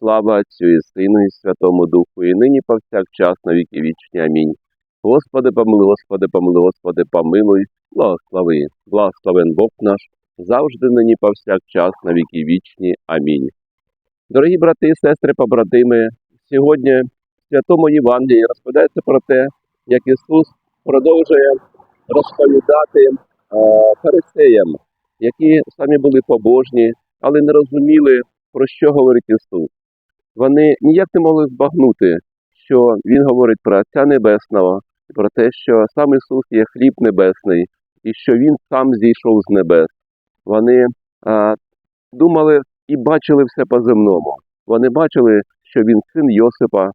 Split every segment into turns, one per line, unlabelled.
Слава Отцю і Сину, і Святому Духу, і нині повсякчас на віки вічні. Амінь. Господи, помилуй, Господи, помилуй, Господи, помилуй, благослови, благословен Бог наш, завжди нині повсякчас на віки вічні. Амінь. Дорогі брати і сестри, побратими, сьогодні в Святому Євангелії розповідається про те, як Ісус продовжує розповідати е, фарисеям, які самі були побожні, але не розуміли, про що говорить Ісус. Вони ніяк не могли збагнути, що Він говорить про Отця Небесного, про те, що сам Ісус є хліб небесний, і що Він сам зійшов з небес. Вони а, думали і бачили все по-земному. Вони бачили, що він син Йосипа,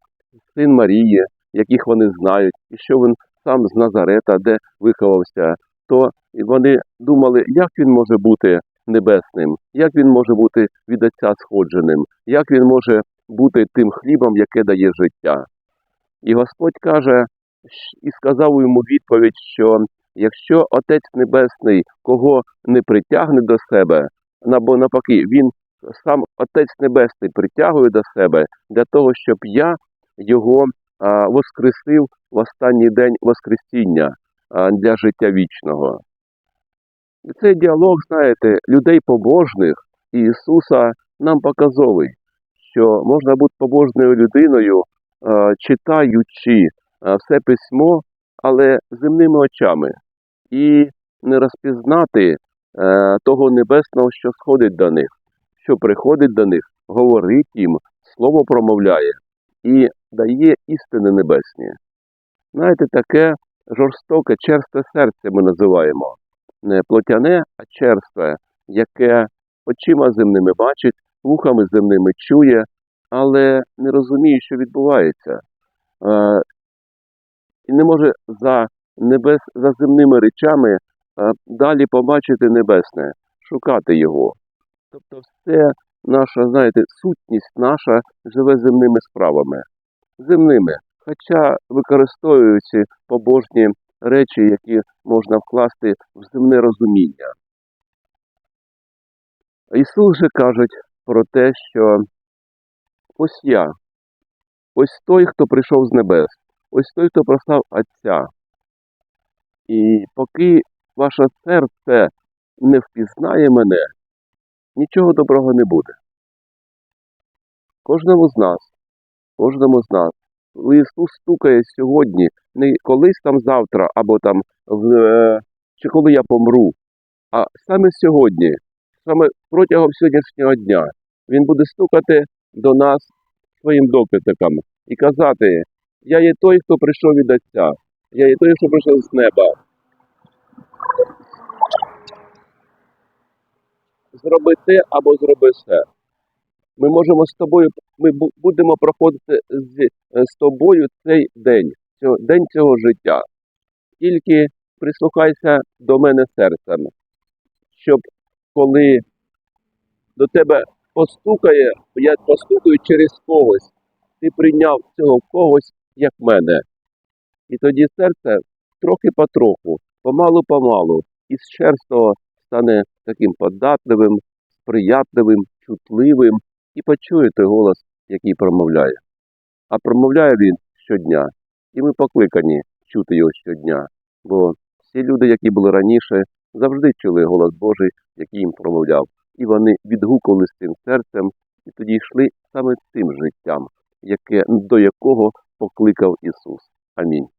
син Марії, яких вони знають, і що він сам з Назарета, де виховався, то вони думали, як він може бути небесним, як він може бути від Отця сходженим, як він може бути тим хлібом, яке дає життя. І Господь каже і сказав йому відповідь, що якщо Отець Небесний кого не притягне до себе, або навпаки, він сам Отець Небесний притягує до себе для того, щоб я його воскресив в останній день Воскресіння для життя вічного. І цей діалог, знаєте, людей побожних і Ісуса нам показовий, що можна бути побожною людиною, читаючи все письмо, але земними очами, і не розпізнати е, того небесного, що сходить до них, що приходить до них, говорить їм, слово промовляє і дає істини небесні. Знаєте, таке жорстоке, черстве серце ми називаємо. Не плотяне, а черстве, яке очима земними бачить, вухами земними чує, але не розуміє, що відбувається. І не може за небес, за земними речами далі побачити небесне, шукати його. Тобто все наша, знаєте, сутність наша живе земними справами. Земними. Хоча використовуючи побожні речі, які можна вкласти в земне розуміння. Ісус же кажуть про те, що ось я, ось той, хто прийшов з небес, ось той, хто прослав Отця. І поки ваше серце не впізнає мене, нічого доброго не буде. Кожному з нас, кожному з нас, Ісус стукає сьогодні, не колись там завтра, або там е, чи коли я помру, а саме сьогодні, саме протягом сьогоднішнього дня, Він буде стукати до нас своїм доктиком і казати: Я є той, хто прийшов від Отця, я є той, хто прийшов з неба. Зроби те або зроби все. Ми можемо з тобою, ми будемо проходити з, з тобою цей день, цього, день цього життя. Тільки прислухайся до мене серцем, щоб коли до тебе постукає, я постукаю через когось, ти прийняв цього когось як мене. І тоді серце трохи потроху, помалу-помалу, із черствого стане таким податливим, сприятливим, чутливим і почує той голос, який промовляє. А промовляє він щодня, і ми покликані чути його щодня, бо всі люди, які були раніше, завжди чули голос Божий, який їм промовляв, і вони відгукували цим серцем, і тоді йшли саме цим життям, яке, до якого покликав Ісус. Амінь.